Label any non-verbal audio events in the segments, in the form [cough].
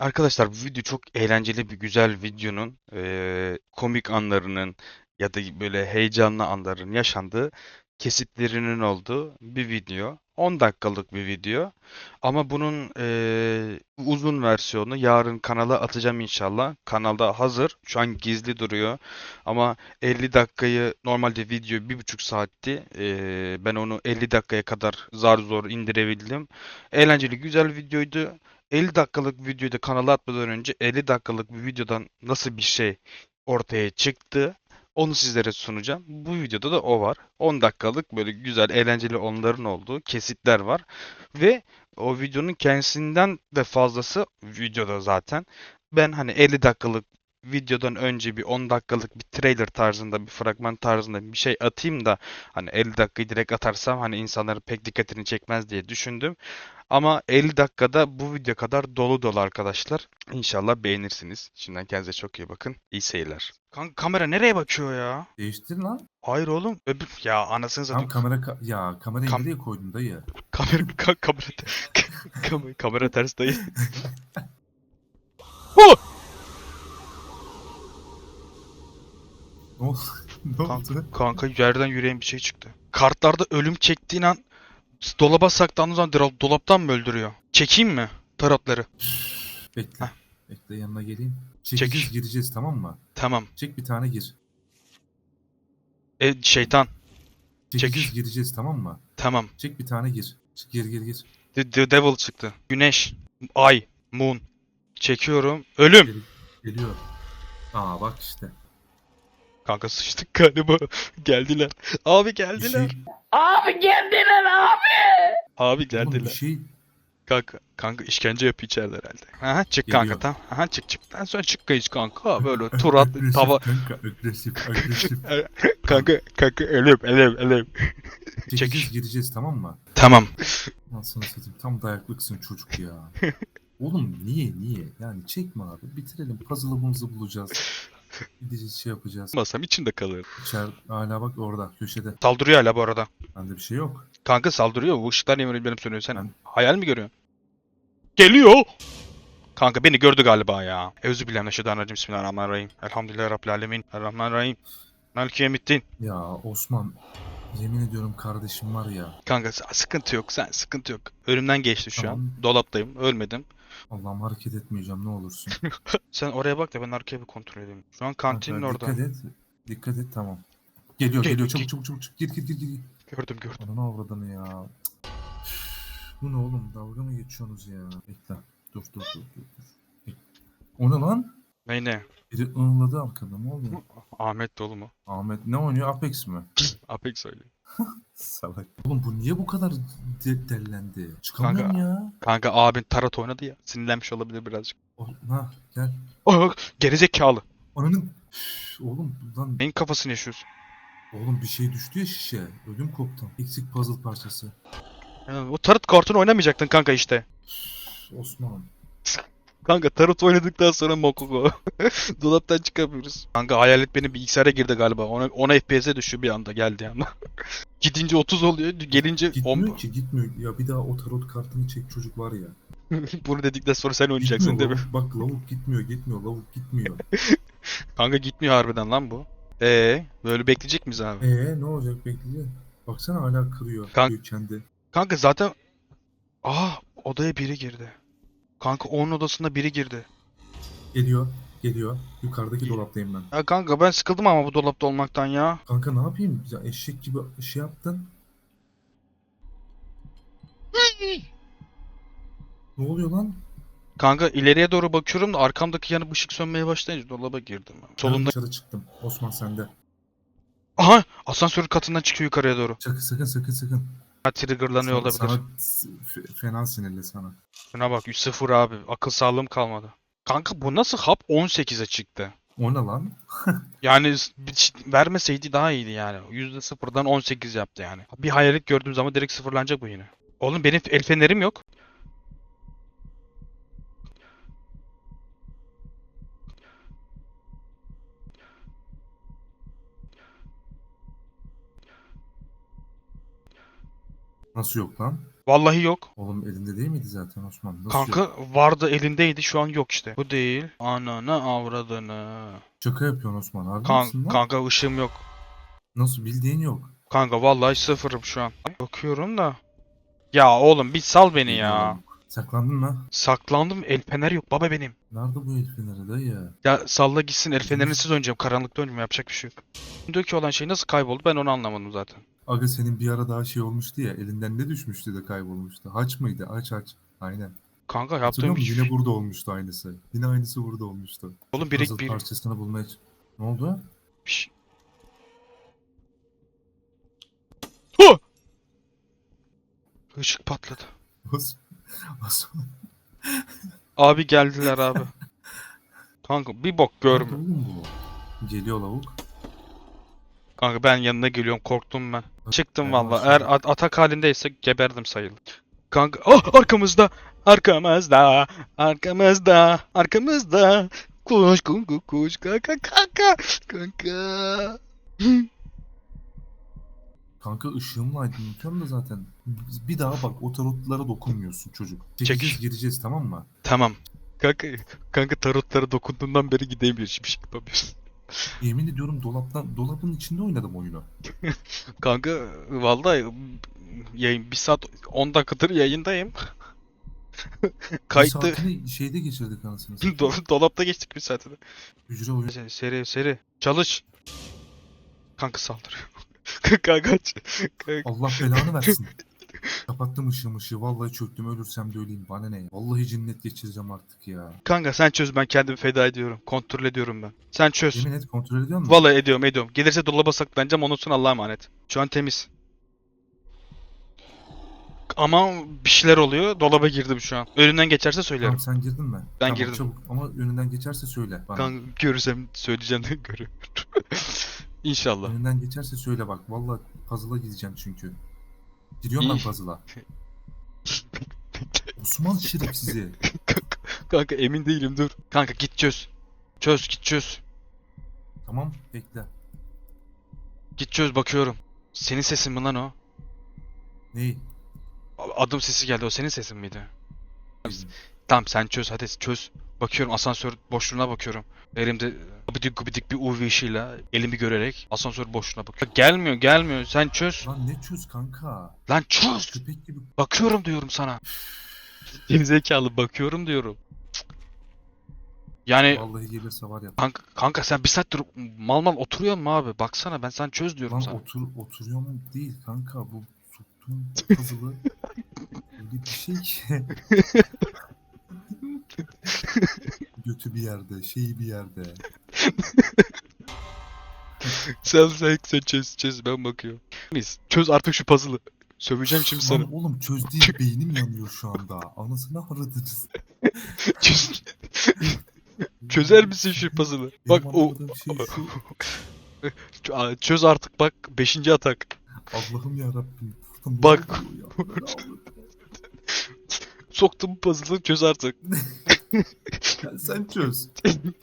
Arkadaşlar bu video çok eğlenceli bir güzel videonun eee, komik anlarının ya da böyle heyecanlı anların yaşandığı kesitlerinin olduğu bir video. 10 dakikalık bir video. Ama bunun eee, uzun versiyonu yarın kanala atacağım inşallah. Kanalda hazır. Şu an gizli duruyor. Ama 50 dakikayı normalde video 1,5 saatti. Eee, ben onu 50 dakikaya kadar zar zor indirebildim. Eğlenceli güzel videoydu. 50 dakikalık videoyu da kanala atmadan önce 50 dakikalık bir videodan nasıl bir şey ortaya çıktı onu sizlere sunacağım. Bu videoda da o var. 10 dakikalık böyle güzel eğlenceli onların olduğu kesitler var. Ve o videonun kendisinden de fazlası videoda zaten. Ben hani 50 dakikalık videodan önce bir 10 dakikalık bir trailer tarzında bir fragman tarzında bir şey atayım da hani 50 dakikayı direkt atarsam hani insanların pek dikkatini çekmez diye düşündüm. Ama 50 dakikada bu video kadar dolu dolu arkadaşlar. İnşallah beğenirsiniz. Şimdiden kendinize çok iyi bakın. İyi seyirler. Kanka kamera nereye bakıyor ya? Değiştir lan. Hayır oğlum. Öbür... Ya anasını Tam satayım. kamera ka- ya kamerayı Kam- nereye koydun dayı? Kamera ka- kamera kamera, [laughs] kamera ters dayı. [laughs] Hu! Ne oldu? [laughs] ne Kanka, oldu? kanka yerden yüreğin bir şey çıktı. Kartlarda ölüm çektiğin an dolaba saklandığın zaman dol- dolaptan mı öldürüyor? Çekeyim mi tarotları? Bekle. Heh. Bekle yanına geleyim. Çek. Çekeceğiz gireceğiz tamam mı? Tamam. Çek bir tane gir. E şeytan. Çekeceğiz Çek. gireceğiz tamam mı? Tamam. Çek bir tane gir. Çık, Gir gir gir. The, the Devil çıktı. Güneş, ay, moon. Çekiyorum. Ölüm. Gel- Geliyor. Aa bak işte. Kanka sıçtık galiba. [laughs] Geldiler. Abi geldiler. şey, Abi geldiler abi. Abi oğlum bir geldiler. şey Kanka, kanka işkence yapıyor içeride herhalde. Aha çık kanka Geliyor. tamam. Aha çık çık. Ben sonra çık kayış kanka. Böyle tur at agresif tava. kanka agresif [laughs] agresif. [laughs] Kanka kanka ölüm ölüm ölüm. Çekeceğiz gireceğiz tamam mı? Tamam. Anasını satayım tam dayaklıksın çocuk ya. Oğlum niye niye? Yani çekme abi bitirelim puzzle'ımızı bulacağız. Gideceğiz şey yapacağız. Masam içinde kalır. İçer hala bak orada köşede. Saldırıyor hala bu arada. Bende bir şey yok. Kanka saldırıyor. Bu ışıklar yemin benim sönüyor. Sen Ben- hayal mi görüyorsun? Geliyor. Kanka beni gördü galiba ya. Euzubillahimineşşeytanirracim. Bismillahirrahmanirrahim. Elhamdülillahi Rabbil alemin. Errahmanirrahim. Maliki yevmiddin. Ya Osman yemin ediyorum kardeşim var ya. Kanka sıkıntı yok. Sen sıkıntı yok. Önümden geçti şu Tamam. an. Dolaptayım. Ölmedim. Allah'ım hareket etmeyeceğim ne olursun. [laughs] Sen oraya bak da ben arkaya bir kontrol edeyim. Şu an kantinin Kanka, orada. Dikkat et. Dikkat et tamam. Geliyor Gel- geliyor gel- çabuk çabuk çabuk çabuk. Gir gir gir gir. Gördüm gördüm. Ananı avradını ya. Bu ne oğlum dalga mı geçiyorsunuz ya? Bekle. Dur dur dur dur. dur. Bek- O ne lan? Ne ne? Biri ığladı arkada ne oluyor? Ahmet dolu mu? Ahmet ne oynuyor? Apex mi? Apex söyle. [laughs] Salak. Oğlum bu niye bu kadar de- dellendi? Çıkamıyorum Kanka. ya. Kanka abin tarot oynadı ya. Sinirlenmiş olabilir birazcık. O, ha gel. Oh, gerizekalı. Ananın. Üf, Oğlum lan Neyin kafasını yaşıyorsun? oğlum bir şey düştü ya şişe. Ödüm koptu. Eksik puzzle parçası. Ya, o tarot kartını oynamayacaktın kanka işte. Üf, Osman. Kanka tarot oynadıktan sonra Mokugo. [laughs] Dolaptan çıkamıyoruz. Kanka hayalet benim bilgisayara girdi galiba. Ona, 10 FPS'e düşüyor bir anda geldi ama. [laughs] Gidince 30 oluyor. Gelince 10. Gitmiyor ki gitmiyor. Ya bir daha o tarot kartını çek çocuk var ya. [laughs] Bunu dedikten sonra sen oynayacaksın Gitmiyor değil mi? Bak lavuk gitmiyor gitmiyor lavuk gitmiyor. Kanka gitmiyor harbiden lan bu. Ee, böyle bekleyecek miyiz abi? Eee ne olacak bekleyeceğiz. Baksana hala kırıyor. Kank- Kırıyor kendi. Kanka zaten... Aa odaya biri girdi. Kanka onun odasında biri girdi. Geliyor. Geliyor. Yukarıdaki dolaptayım ben. Ya kanka ben sıkıldım ama bu dolapta olmaktan ya. Kanka ne yapayım? Ya eşek gibi şey yaptın. ne oluyor lan? Kanka ileriye doğru bakıyorum da arkamdaki yanıp ışık sönmeye başlayınca dolaba girdim. Ben Solunda... dışarı çıktım. Osman sende. Aha! Asansör katından çıkıyor yukarıya doğru. Sakın sakın sakın sakın. Triggerlanıyor olabilir. Sana s- f- fena sinirli sana. Şuna bak 0 abi. Akıl sağlığım kalmadı. Kanka bu nasıl hap 18'e çıktı? O ne lan? [laughs] Yani vermeseydi daha iyiydi yani. %0'dan 18 yaptı yani. Bir hayalet gördüğüm zaman direkt sıfırlanacak bu yine. Oğlum benim el fenerim yok. Nasıl yok lan? Vallahi yok. Oğlum elinde değil miydi zaten Osman? Nasıl Kanka yok? vardı elindeydi şu an yok işte. Bu değil. Ananı avradını. Şaka yapıyorsun Osman. Harbi Kan misin lan? kanka ışığım yok. Nasıl bildiğin yok. Kanka vallahi sıfırım şu an. Bakıyorum da. Ya oğlum bir sal beni ya. Saklandın mı? Saklandım el fener yok baba benim. Nerede bu el feneri dayı? Ya salla gitsin el fenerisiz oynayacağım. Karanlıkta oynayacağım yapacak bir şey yok. Dökü olan şey nasıl kayboldu ben onu anlamadım zaten. Aga senin bir ara daha şey olmuştu ya. Elinden ne düşmüştü de kaybolmuştu. Haç mıydı? Aç aç. Aynen. Kanka Hatırlıyor yaptığım musun? hiç... Yine burada olmuştu aynısı. Yine aynısı burada olmuştu. Oğlum biri Puzzle bir... parçasını bulmaya... ç- Ne oldu? Şş. Huh! Işık patladı. Osman. Osman. Abi geldiler abi. [laughs] Kanka bir bok görme. oğlum bu? Geliyor lavuk. Kanka ben yanına geliyorum korktum ben. Çıktım valla. Eğer at- atak halindeyse geberdim sayılır. Kanka ah arkamızda. Arkamızda. Arkamızda. Arkamızda. Koş koş koş kanka kanka. Kanka. Kanka ışığımla aydınlatıyorum da zaten. Bir daha bak o tarotlara dokunmuyorsun çocuk. Çekeceğiz Çek. gireceğiz tamam mı? Tamam. Kanka, kanka tarotlara dokunduğundan beri gidemiyor hiçbir şey yapamıyorsun. Yemin ediyorum dolaptan dolabın içinde oynadım oyunu. [laughs] Kanka vallahi yayın bir saat 10 dakikadır yayındayım. [laughs] Bir Kayıttı. saatini şeyde geçirdik anasını [laughs] satayım. Do- Dolapta geçtik bir saate de. Hücre oyunu. Seri seri, seri. Çalış. Kanka saldırıyor. Kanka kaç. Kanka. Allah belanı versin. Kapattım ışığı ışığı. Vallahi çöktüm ölürsem de öleyim. Bana ne? Vallahi cinnet geçireceğim artık ya. Kanka sen çöz ben kendimi feda ediyorum. Kontrol ediyorum ben. Sen çöz. Yemin et kontrol ediyor musun? Vallahi ediyorum ediyorum. Gelirse dolaba saklanacağım ondan sonra Allah'a emanet. Şu an temiz. Ama bir şeyler oluyor. Dolaba girdim şu an. Önünden geçerse söylerim. Tamam sen girdin mi? Ben Tamam, girdim. Çabuk ama önünden geçerse söyle bana. Kanka görürsem söyleyeceğim de görüyorum. [laughs] İnşallah. Önünden geçerse söyle bak. Vallahi puzzle'a gideceğim çünkü. Gidiyorum ben İyi. puzzle'a. [laughs] Osman şerefsizi. Kanka, kanka emin değilim dur. Kanka git çöz. Çöz git çöz. Tamam bekle. Git çöz bakıyorum. Senin sesin mi lan o? Neyi? A- Adım sesi geldi o senin sesin miydi? Tamam sen çöz hadi çöz. Bakıyorum asansör boşluğuna bakıyorum. Elimde abidik gubidik bir UV ışığıyla elimi görerek asansör boşluğuna bakıyorum. Gelmiyor gelmiyor sen çöz. Lan ne çöz kanka? Lan çöz. Köpek gibi. Bakıyorum diyorum sana. Gerizekalı bakıyorum diyorum. Yani Vallahi gelirse var ya. kanka, kanka sen bir saattir mal mal oturuyor mu abi? Baksana ben sen çöz diyorum Lan sana. otur, oturuyor mu? Değil kanka bu soktuğum puzzle'ı [laughs] öyle bir şey ki. [laughs] Götü bir yerde, şeyi bir yerde. [laughs] Sen sen sen çöz çöz ben bakıyorum. Biz çöz artık şu puzzle'ı. Söveceğim şimdi sana. Lan oğlum çöz [laughs] değil beynim yanıyor şu anda. Anasını aradınız. Çöz- [laughs] Çözer misin şu puzzle'ı? Bak o şey şu. Çöz artık bak 5. atak. Allah'ım ya Rabbim. Bak. Soktum puzzle'ı çöz artık. Sen çöz.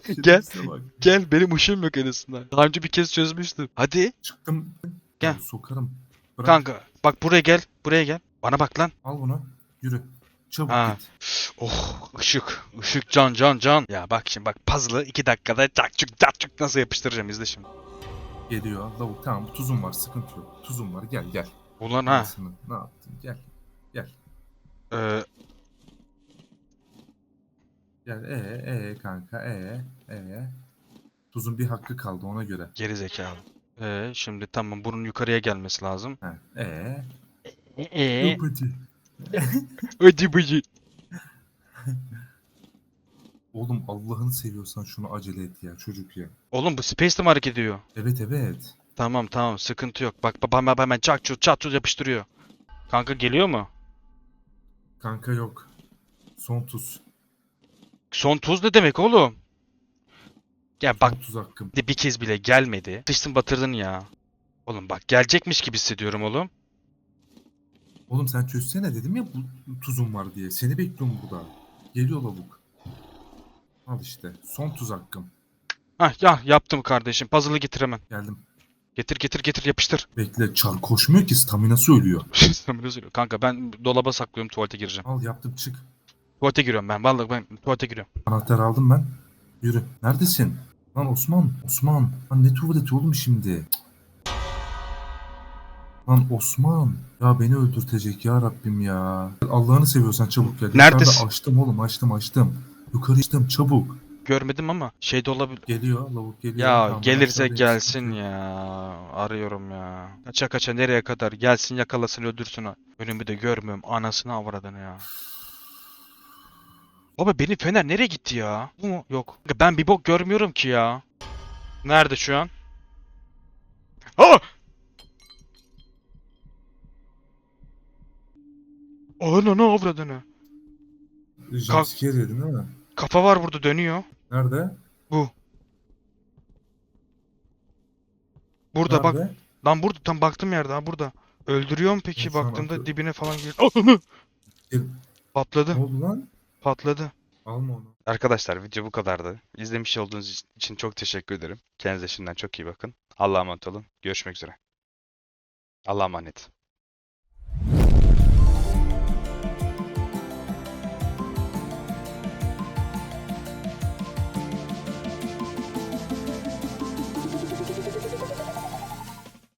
Gel. Şerefsize Bak. Gel benim ışığım yok en azından. Daha önce bir kez çözmüştüm. Hadi. Çıktım. Gel. Sokarım. Bırak. Kanka bak buraya gel. Buraya gel. Bana bak lan. Al bunu. Yürü. Çabuk Ha. git. Oh ışık. Işık can can can. Ya bak şimdi bak puzzle'ı 2 dakikada tak çuk tak çuk nasıl yapıştıracağım izle şimdi. Geliyor. Lavuk tamam tuzum var sıkıntı yok. Tuzum var gel gel. Ulan ha. Ne yaptın gel. Gel. Ee, Gel ee ee kanka ee ee. Tuzun bir hakkı kaldı ona göre. geri zekalı. Ee, şimdi tamam bunun yukarıya gelmesi lazım. Ha, ee. Ee, Yok hadi. hadi bıcı. Oğlum Allah'ını seviyorsan şunu acele et ya çocuk ya. Oğlum bu Space'de mi hareket ediyor? Evet evet. Tamam tamam sıkıntı yok. Bak babam babam hemen çat çut çat çut yapıştırıyor. Kanka geliyor mu? Kanka yok. Son tuz. Son tuz ne demek oğlum? Ya bak Son tuz hakkım. bir kez bile gelmedi. Sıçtın batırdın ya. Oğlum bak gelecekmiş gibi hissediyorum oğlum. Oğlum sen çözsene dedim ya bu tuzum var diye. Seni bekliyorum burada. Geliyor lavuk. Al işte. Son tuz hakkım. Hah ya yaptım kardeşim. Puzzle'ı getir hemen. Geldim. Getir getir getir yapıştır. [laughs] Bekle çar koşmuyor ki staminası ölüyor. Böyle söylüyor. Kanka ben dolaba saklıyorum tuvalete gireceğim. Al yaptım çık. Tuvalete giriyorum ben. Vallahi ben tuvalete giriyorum. Anahtar aldım ben. Yürü. Neredesin? Lan Osman. Osman. Lan ne tuvaleti oğlum şimdi? Lan Osman. Ya beni öldürtecek ya Rabbim ya. Allah'ını seviyorsan çabuk gel. Neredesin? Yukarıda açtım oğlum açtım açtım. Yukarı açtım çabuk. Görmedim ama şeyde olabilir. Geliyor lavuk geliyor. Ya Tamam, gelirse gelsin ya. Arıyorum ya. Kaça kaça nereye kadar? Gelsin yakalasın öldürsün. ha. Önümü de görmüyorum. Anasını avradını ya. Baba benim fener nereye gitti ya? Bu mu? Yok. Ben bir bok görmüyorum ki ya. Nerede şu an? Aa! Ananı avradını. Jumpscare yedin değil mi? Kafa var burada dönüyor. Nerede? Burada bak. Nerede? Lan burada tam baktım yerde ha burada. Öldürüyor mu peki? Baktığımda dibine falan gir. Patladı. Ne oldu lan? Patladı. Alma onu. Arkadaşlar video bu kadardı. İzlemiş olduğunuz için çok teşekkür ederim. Kendinize şimdiden çok iyi bakın. Allah'a emanet olun. Görüşmek üzere. Allah'a emanet.